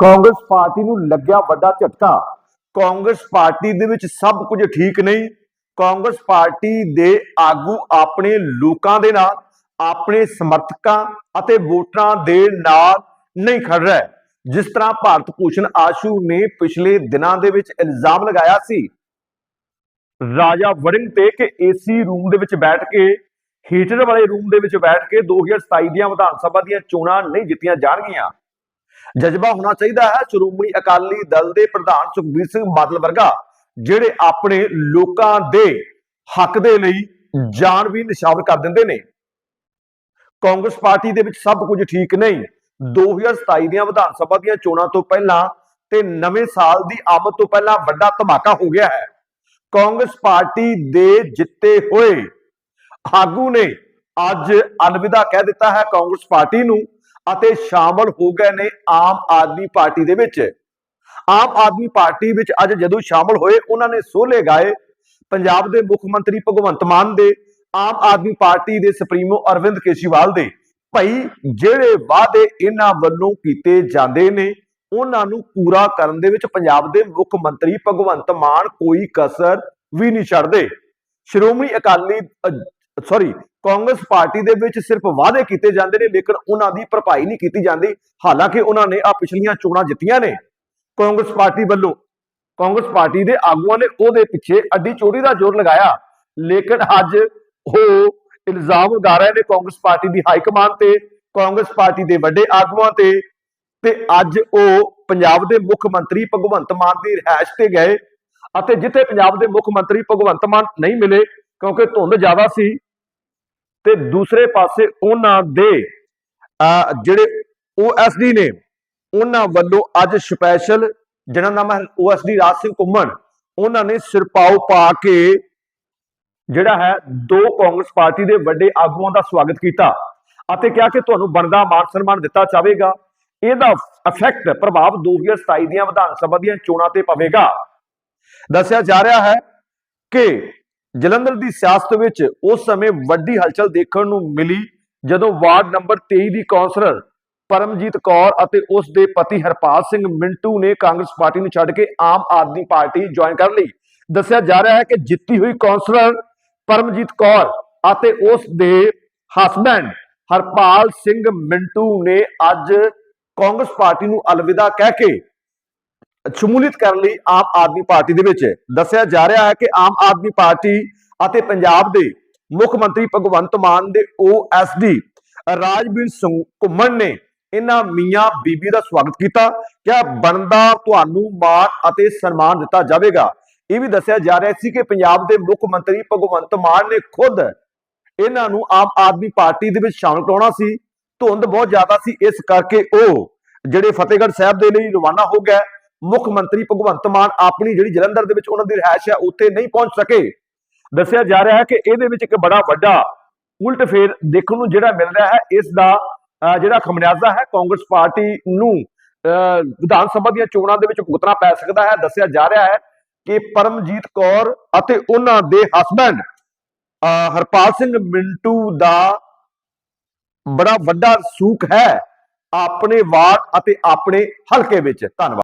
Congress party ਨੂੰ ਲੱਗਿਆ ਵੱਡਾ ਝਟਕਾ। ਕਾਂਗਰਸ ਪਾਰਟੀ ਦੇ ਵਿੱਚ ਸਭ ਕੁਝ ਠੀਕ ਨਹੀਂ। ਕਾਂਗਰਸ ਪਾਰਟੀ ਦੇ ਆਗੂ ਆਪਣੇ ਲੋਕਾਂ ਦੇ ਨਾਲ, ਆਪਣੇ ਸਮਰਥਕਾਂ ਅਤੇ ਵੋਟਰਾਂ ਦੇ ਨਾਲ ਨਹੀਂ ਖੜ ਰਿਹਾ। ਜਿਸ ਤਰ੍ਹਾਂ ਭਾਰਤ ਭੂਸ਼ਣ ਆਸ਼ੂ ਨੇ ਪਿਛਲੇ ਦਿਨਾਂ ਦੇ ਵਿੱਚ ਇਲਜ਼ਾਮ ਲਗਾਇਆ ਸੀ, ਰਾਜਾ ਵੜਿੰਗ ਤੇ ਕਿ ਏਸੀ ਰੂਮ ਦੇ ਵਿੱਚ ਬੈਠ ਕੇ ਹੀਟਰ ਵਾਲੇ ਰੂਮ ਦੇ ਵਿੱਚ ਬੈਠ ਕੇ 2027 ਦੀਆਂ ਵਿਧਾਨ ਸਭਾ ਦੀਆਂ ਚੋਣਾਂ ਨਹੀਂ ਜਿੱਤੀਆਂ ਜਾਣਗੀਆਂ। ਜਜ਼ਬਾ ਹੋਣਾ ਚਾਹੀਦਾ ਹੈ। ਸ਼੍ਰੋਮਣੀ ਅਕਾਲੀ ਦਲ ਦੇ ਪ੍ਰਧਾਨ ਸੁਖਬੀਰ ਸਿੰਘ ਬਾਦਲ ਵਰਗਾ, ਜਿਹੜੇ ਆਪਣੇ ਲੋਕਾਂ ਦੇ ਹੱਕ ਦੇ ਲਈ ਜਾਨ ਵੀ ਨਿਸ਼ਾਵਰ ਕਰ ਦਿੰਦੇ ਨੇ। ਕਾਂਗਰਸ ਪਾਰਟੀ ਦੇ ਵਿੱਚ ਸਭ ਕੁਝ ਠੀਕ ਨਹੀਂ। 2027 ਦੀਆਂ ਵਿਧਾਨ ਸਭਾ ਦੀਆਂ ਚੋਣਾਂ ਤੋਂ ਪਹਿਲਾਂ ਤੇ ਨਵੇਂ ਸਾਲ ਦੀ ਆਮਦ ਤੋਂ ਪਹਿਲਾਂ ਵੱਡਾ ਧਮਾਕਾ ਹੋ ਗਿਆ ਹੈ। ਕਾਂਗਰਸ ਪਾਰਟੀ ਦੇ ਜਿੱਤੇ ਹੋਏ ਆਗੂ ਨੇ ਅੱਜ ਅਲਵਿਦਾ ਕਹਿ ਦਿੱਤਾ ਹੈ ਕਾਂਗਰਸ ਪਾਰਟੀ ਨੂੰ। ਅਤੇ ਸ਼ਾਮਲ ਹੋ ਗਏ ਨੇ ਆਮ ਆਦਮੀ ਪਾਰਟੀ ਦੇ ਵਿੱਚ। ਆਮ ਆਦਮੀ ਪਾਰਟੀ ਵਿੱਚ ਅੱਜ ਜਦੋਂ ਸ਼ਾਮਲ ਹੋਏ, ਉਹਨਾਂ ਨੇ ਸੋਲੇ ਗਾਏ। ਪੰਜਾਬ ਦੇ ਮੁੱਖ ਮੰਤਰੀ ਭਗਵੰਤ ਮਾਨ ਦੇ, ਆਮ ਆਦਮੀ ਪਾਰਟੀ ਦੇ ਸੁਪਰੀਮੋ ਅਰਵਿੰਦ ਕੇਜਰੀਵਾਲ ਦੇ। ਭਾਈ, ਜਿਹੜੇ ਵਾਅਦੇ ਇਹਨਾਂ ਵੱਲੋਂ ਕੀਤੇ ਜਾਂਦੇ ਨੇ, ਉਹਨਾਂ ਨੂੰ ਪੂਰਾ ਕਰਨ ਦੇ ਵਿੱਚ ਪੰਜਾਬ ਦੇ ਮੁੱਖ ਮੰਤਰੀ ਭਗਵੰਤ ਮਾਨ ਕੋਈ ਕਸਰ ਵੀ ਨਹੀਂ ਛੱਡਦੇ। Shiromani Akali sorry Congress party ਦੇ ਵਿੱਚ ਸਿਰਫ ਵਾਅਦੇ ਕੀਤੇ ਜਾਂਦੇ ਨੇ, ਲੇਕਿਨ ਉਹਨਾਂ ਦੀ ਭਰਪਾਈ ਨਹੀਂ ਕੀਤੀ ਜਾਂਦੀ। ਹਾਲਾਂਕਿ ਉਹਨਾਂ ਨੇ ਆ ਪਿਛਲੀਆਂ ਚੋਣਾਂ ਜਿੱਤੀਆਂ ਨੇ। ਕਾਂਗਰਸ ਪਾਰਟੀ ਵੱਲੋਂ, ਕਾਂਗਰਸ ਪਾਰਟੀ ਦੇ ਆਗੂਆਂ ਨੇ ਉਹਦੇ ਪਿੱਛੇ ਅੱਡੀ ਚੋਰੀ ਦਾ ਜ਼ੋਰ ਲਗਾਇਆ। ਲੇਕਿਨ ਅੱਜ ਉਹ ਇਲਜ਼ਾਮ ਲਗਾ ਰਹੇ ਨੇ ਕਾਂਗਰਸ ਪਾਰਟੀ ਦੀ ਹਾਈ ਕਮਾਂਡ ਤੇ, ਕਾਂਗਰਸ ਪਾਰਟੀ ਦੇ ਵੱਡੇ ਆਗੂਆਂ ਤੇ। ਤੇ ਅੱਜ ਉਹ ਪੰਜਾਬ ਦੇ ਮੁੱਖ ਮੰਤਰੀ ਭਗਵੰਤ ਮਾਨ ਦੀ ਰਿਹਾਇਸ਼ ਤੇ ਗਏ। ਅਤੇ ਜਿੱਥੇ ਪੰਜਾਬ ਦੇ ਮੁੱਖ ਮੰਤਰੀ ਭਗਵੰਤ ਮਾਨ ਨਹੀਂ ਮਿਲੇ, ਕਿਉਂਕਿ ਧੁੰਦ ਜ਼ਿਆਦਾ ਸੀ ਤੇ ਦੂਸਰੇ ਪਾਸੇ ਉਹਨਾਂ ਦੇ ਜਿਹੜੇ ਓਐਸਡੀ ਨੇ, ਉਹਨਾਂ ਵੱਲੋਂ ਅੱਜ ਸਪੈਸ਼ਲ ਜਿਹਨਾਂ ਨਾਮ ਹੈ ਓਐਸਡੀ ਰਾਜ ਸਿੰਘ ਕੁੰਮਣ ਉਹਨਾਂ ਨੇ ਸਿਰਪਾਉ ਪਾ ਕੇ ਜਿਹੜਾ ਹੈ ਦੋ ਕਾਂਗਰਸ ਪਾਰਟੀ ਦੇ ਵੱਡੇ ਆਗੂਆਂ ਦਾ ਸਵਾਗਤ ਕੀਤਾ ਅਤੇ ਕਿਹਾ ਕਿ ਤੁਹਾਨੂੰ ਬਣਦਾ ਮਾਨ ਸਨਮਾਨ ਦਿੱਤਾ ਜਾਵੇਗਾ। ਇਹਦਾ ਇਫੈਕਟ ਪ੍ਰਭਾਵ 2027 ਦੀਆਂ ਵਿਧਾਨ ਸਭਾ ਦੀਆਂ ਚੋਣਾਂ ਤੇ ਪਵੇਗਾ। ਦੱਸਿਆ ਜਾ ਰਿਹਾ ਹੈ ਕਿ ਜਲੰਧਰ ਦੀ ਸਿਆਸਤ ਵਿੱਚ ਉਸ ਸਮੇਂ ਵੱਡੀ ਹਲਚਲ ਦੇਖਣ ਨੂੰ ਮਿਲੀ, ਜਦੋਂ ਵਾਰਡ ਨੰਬਰ 23 ਦੀ ਕੌਂਸਲਰ ਪਰਮਜੀਤ ਕੌਰ ਅਤੇ ਉਸ ਦੇ ਪਤੀ ਹਰਪਾਲ ਸਿੰਘ ਮਿੰਟੂ ਨੇ ਕਾਂਗਰਸ ਪਾਰਟੀ ਨੂੰ ਛੱਡ ਕੇ ਆਮ ਆਦਮੀ ਪਾਰਟੀ ਜੁਆਇਨ ਕਰ ਲਈ। ਦੱਸਿਆ ਜਾ ਰਿਹਾ ਹੈ ਕਿ ਜਿੱਤੀ ਹੋਈ ਕੌਂਸਲਰ ਪਰਮਜੀਤ ਕੌਰ ਅਤੇ ਉਸ ਦੇ ਹਸਬੈਂਡ ਹਰਪਾਲ ਸਿੰਘ ਮਿੰਟੂ ਨੇ ਅੱਜ ਕਾਂਗਰਸ ਪਾਰਟੀ ਨੂੰ ਅਲਵਿਦਾ ਕਹਿ ਕੇ ਸ਼ਮੂਲੀਅਤ ਕਰਨ ਲਈ ਆਮ ਆਦਮੀ ਪਾਰਟੀ ਦੇ ਵਿੱਚ ਦੱਸਿਆ ਜਾ ਰਿਹਾ ਹੈ ਕਿ ਆਮ ਆਦਮੀ ਪਾਰਟੀ ਅਤੇ ਪੰਜਾਬ ਦੇ ਮੁੱਖ ਮੰਤਰੀ ਭਗਵੰਤ ਮਾਨ ਦੇ ਓਐਸਡੀ ਰਾਜਵੀਰ ਸਿੰਘ ਘੁੰਮਣ ਨੇ ਇਹਨਾਂ ਮੀਆਂ ਬੀਬੀ ਦਾ ਸਵਾਗਤ ਕੀਤਾ। ਕਿ ਬਣਦਾ, ਤੁਹਾਨੂੰ ਮਾਣ ਅਤੇ ਸਨਮਾਨ ਦਿੱਤਾ ਜਾਵੇਗਾ। ਇਹ ਵੀ ਦੱਸਿਆ ਜਾ ਰਿਹਾ ਸੀ ਕਿ ਪੰਜਾਬ ਦੇ ਮੁੱਖ ਮੰਤਰੀ ਭਗਵੰਤ ਮਾਨ ਨੇ ਖੁਦ ਇਹਨਾਂ ਨੂੰ ਆਮ ਆਦਮੀ ਪਾਰਟੀ ਦੇ ਵਿੱਚ ਸ਼ਾਮਲ ਕਰਾਉਣਾ ਸੀ। ਧੁੰਦ ਬਹੁਤ ਜ਼ਿਆਦਾ ਸੀ, ਇਸ ਕਰਕੇ ਉਹ ਜਿਹੜੇ ਫਤਿਹਗੜ੍ਹ ਸਾਹਿਬ ਦੇ ਲਈ ਰਵਾਨਾ ਹੋ ਗਏ। ਮੁੱਖ ਮੰਤਰੀ ਭਗਵੰਤ ਮਾਨ ਆਪਣੀ ਜਿਹੜੀ ਜਲੰਧਰ ਦੇ ਵਿੱਚ ਉਹਨਾਂ ਦੀ ਰਿਹਾਇਸ਼ ਹੈ ਉੱਥੇ ਨਹੀਂ ਪਹੁੰਚ ਸਕੇ। ਦੱਸਿਆ ਜਾ ਰਿਹਾ ਹੈ ਕਿ ਇਹਦੇ ਵਿੱਚ ਇੱਕ ਬੜਾ ਵੱਡਾ ਉਲਟ ਫੇਰ ਦੇਖਣ ਨੂੰ ਜਿਹੜਾ ਮਿਲ ਰਿਹਾ ਹੈ ਇਸ ਦਾ ਜਿਹੜਾ ਖਮਿਆਜ਼ਾ ਹੈ ਕਾਂਗਰਸ ਪਾਰਟੀ ਨੂੰ ਅਹ, ਵਿਧਾਨ ਸਭਾ ਦੀਆਂ ਚੋਣਾਂ ਦੇ ਵਿੱਚ ਭੁਗਤਣਾ ਪੈ ਸਕਦਾ ਹੈ। ਦੱਸਿਆ ਜਾ ਰਿਹਾ ਹੈ ਕਿ ਪਰਮਜੀਤ ਕੌਰ ਅਤੇ ਉਹਨਾਂ ਦੇ ਹਸਬੈਂਡ ਹਰਪਾਲ ਸਿੰਘ ਮਿੰਟੂ ਦਾ ਬੜਾ ਵੱਡਾ ਸੂਖ ਹੈ ਆਪਣੇ ਵਾਰਡ ਅਤੇ ਆਪਣੇ ਹਲਕੇ ਵਿੱਚ। ਧੰਨਵਾਦ।